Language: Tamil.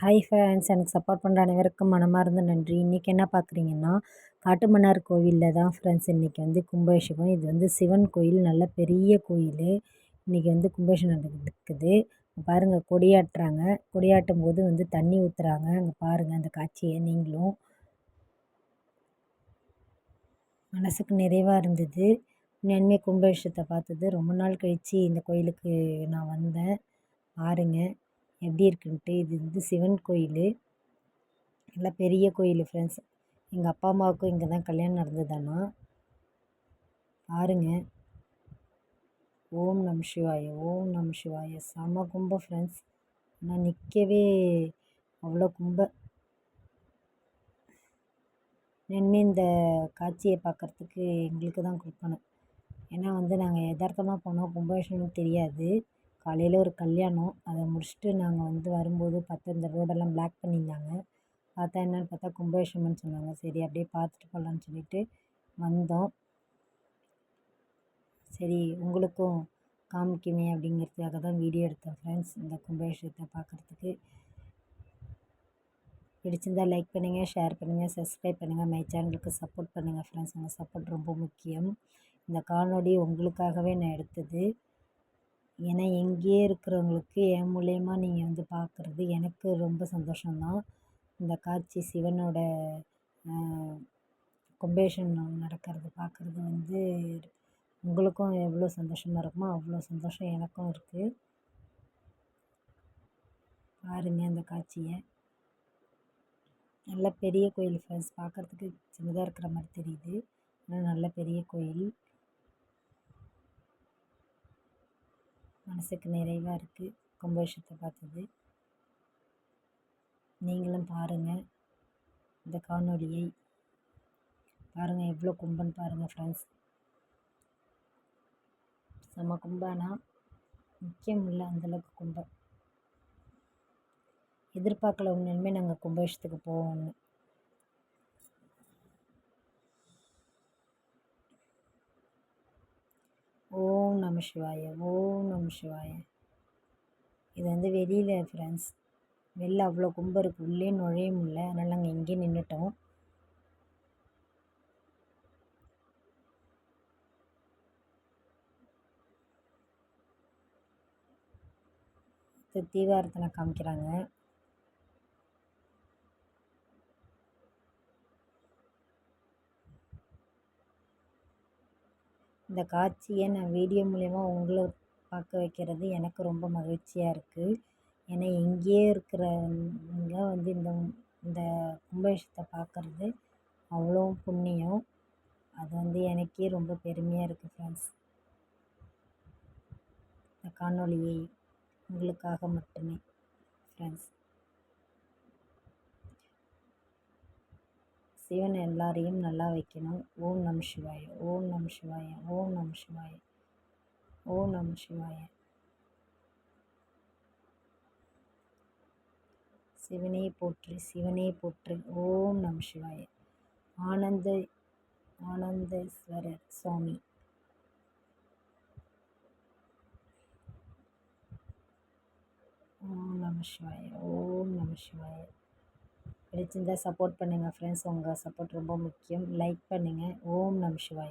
ஹாய் ஃப்ரெண்ட்ஸ் எனக்கு சப்போர்ட் பண்ணுற அனைவருக்கும் மனமார்ந்த நன்றி. இன்றைக்கி என்ன பார்க்குறீங்கன்னா காட்டுமன்னார் கோவிலில் தான் ஃப்ரெண்ட்ஸ் இன்றைக்கி வந்து கும்பாபிஷேகம். இது வந்து சிவன் கோயில் நல்ல பெரிய கோயில். இன்றைக்கி வந்து கும்பாபிஷேகம் நடக்குது. பாருங்கள் கொடியாட்டுறாங்க. கொடியாட்டும் போது வந்து தண்ணி ஊற்றுறாங்க அங்கே பாருங்கள் அந்த காட்சியை நீங்களும். மனசுக்கு நிறைவாக இருந்தது. உண்மையாலுமே கும்பாபிஷத்தை பார்த்தது ரொம்ப நாள் கழித்து இந்த கோயிலுக்கு நான் வந்தேன். பாருங்கள் எப்படி இருக்குன்ட்டு இது வந்து சிவன் கோயில். நல்லா பெரிய கோயில் ஃப்ரெண்ட்ஸ் எங்கள் அப்பா அம்மாவுக்கும் இங்கே தான் கல்யாணம் நடந்ததானா பாருங்க. ஓம் நம் சிவாய ஓம் நம் சிவாய. செம கும்ப ஃப்ரெண்ட்ஸ் ஆனால் நிற்கவே அவ்வளோ கும்ப. நின்று இந்த காட்சியை பார்க்குறதுக்கு எங்களுக்கு தான் கொடுக்கணும். ஏன்னா வந்து நாங்கள் யதார்த்தமாக போனோம். கும்பாபிஷேகம்னு தெரியாது. காலையில் ஒரு கல்யாணம். அதை முடிச்சுட்டு நாங்கள் வந்து வரும்போது பார்த்தா இந்த ரோடெல்லாம் பிளாக் பண்ணியிருந்தாங்க. பார்த்தா என்னென்னு பார்த்தா கும்பாபிஷேகம்னு சொன்னாங்க. சரி அப்படியே பார்த்துட்டு போகலான்னு சொல்லிட்டு வந்தோம். சரி உங்களுக்கும் காமிக்குமே அப்படிங்கிறதுக்காக தான் வீடியோ எடுத்தோம் ஃப்ரெண்ட்ஸ் இந்த கும்பாபிஷேகத்தை பார்க்குறதுக்கு. பிடிச்சிருந்தால் லைக் பண்ணுங்கள் ஷேர் பண்ணுங்கள் சப்ஸ்கிரைப் பண்ணுங்கள் மை சேனலுக்கு சப்போர்ட் பண்ணுங்கள் ஃப்ரெண்ட்ஸ் உங்கள் சப்போர்ட் ரொம்ப முக்கியம். இந்த காணொலி உங்களுக்காகவே நான் எடுத்தது. ஏன்னா எங்கேயே இருக்கிறவங்களுக்கு என் மூலயமா நீங்கள் வந்து பார்க்குறது எனக்கு ரொம்ப சந்தோஷம்தான். இந்த காட்சி சிவனோட கும்பேஷன் நடக்கிறது பார்க்குறது வந்து உங்களுக்கும் எவ்வளோ சந்தோஷமாக இருக்குமோ அவ்வளோ சந்தோஷம் எனக்கும் இருக்குது பாருங்கள் அந்த காட்சியை. நல்ல பெரிய கோயில் ஃப்ரெண்ட்ஸ் பார்க்குறதுக்கு சின்னதாக இருக்கிற மாதிரி தெரியுது. ஆனால் நல்ல பெரிய கோயில். மனதுக்கு நிறைவாக இருக்குது கும்பாபிஷேகத்தை பார்த்தது. நீங்களும் பாருங்கள் இந்த காணொலியை பாருங்கள் எவ்வளோ கும்பன் பாருங்கள் ஃப்ரெண்ட்ஸ் செம்ம கும்பானா? முக்கியம் இல்லை அந்தளவுக்கு கும்பம் எதிர்பார்க்கல உண்மையுமே நாங்கள் கும்பாபிஷத்துக்கு போவோம்னு. ஓம் நம சிவாய ஓம் நம சிவாய. இது வந்து வெளியில் ஃப்ரெண்ட்ஸ் வெளில அவ்வளோ கும்பம் இருக்குது உள்ளே நுழைய முடியல. அதனால் நாங்கள் இங்கேயே நின்றுட்டோம் தீவாரத்தனை காமிக்கிறாங்க. இந்த காட்சியை நான் வீடியோ மூலயமா உங்களை பார்க்க வைக்கிறது எனக்கு ரொம்ப மகிழ்ச்சியாக இருக்குது ஏன்னா இங்கேயே இருக்கிறவங்க வந்து இந்த இந்த கும்பாபிஷேகத்தை பார்க்குறது அவ்வளோ புண்ணியம். அது வந்து எனக்கே ரொம்ப பெருமையாக இருக்குது ஃப்ரெண்ட்ஸ் இந்த காணொளியை உங்களுக்காக மட்டுமே ஃப்ரெண்ட்ஸ் சிவன் எல்லாரையும் நல்லா வைக்கணும். ஓம் நம் சிவாய ஓம் நம் சிவாய ஓம் நம் சிவாய ஓம் நம் சிவாய. சிவனே போற்று சிவனே போற்று ஓம் நம் சிவாய. ஆனந்த ஆனந்தேஸ்வரர் சுவாமி. ஓம் நம சிவாய ஓம் நம சிவாய. பிடிச்சிருந்தா சப்போர்ட் பண்ணுங்கள் ஃப்ரெண்ட்ஸ் உங்கள் சப்போர்ட் ரொம்ப முக்கியம். லைக் பண்ணுங்கள் ஓம் நம் சிவாய்.